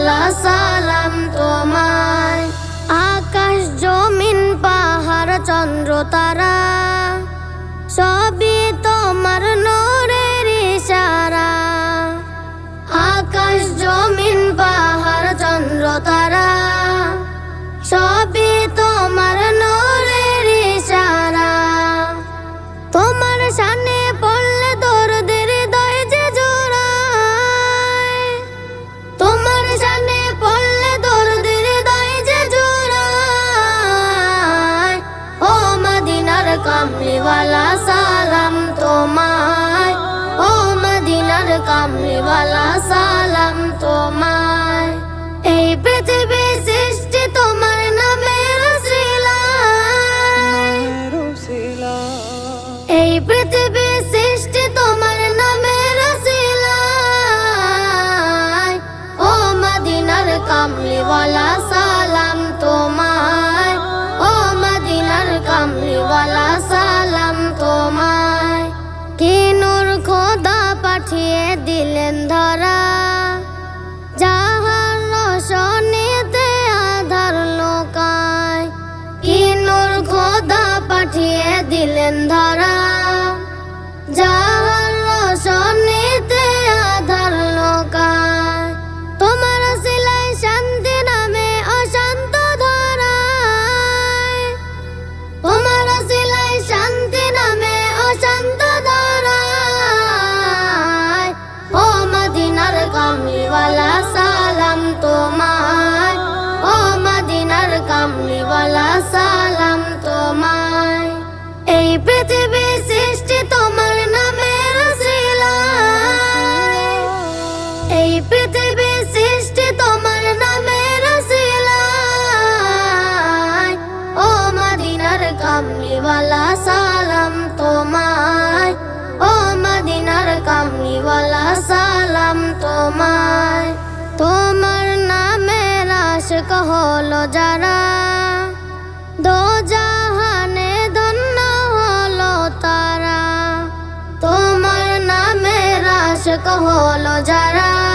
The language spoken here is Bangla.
কামলিওয়ালা সালাম তোমায়। আকাশ, জমিন, পাহাড়, চন্দ্র, তারা, সবই তোমার নূরের ইশারা। আকাশ, জমিন, পাহাড়, চন্দ্র, তারা পাঠিয়ে দিলেন ধরা। লোকায়। দিলেন ধরা। যাহার সালাম তোমায়। তোমার নামের আশক হলো যারা। দো জাহানে ধন্য হলো তারা। তোমার নামের আশক কহল যারা।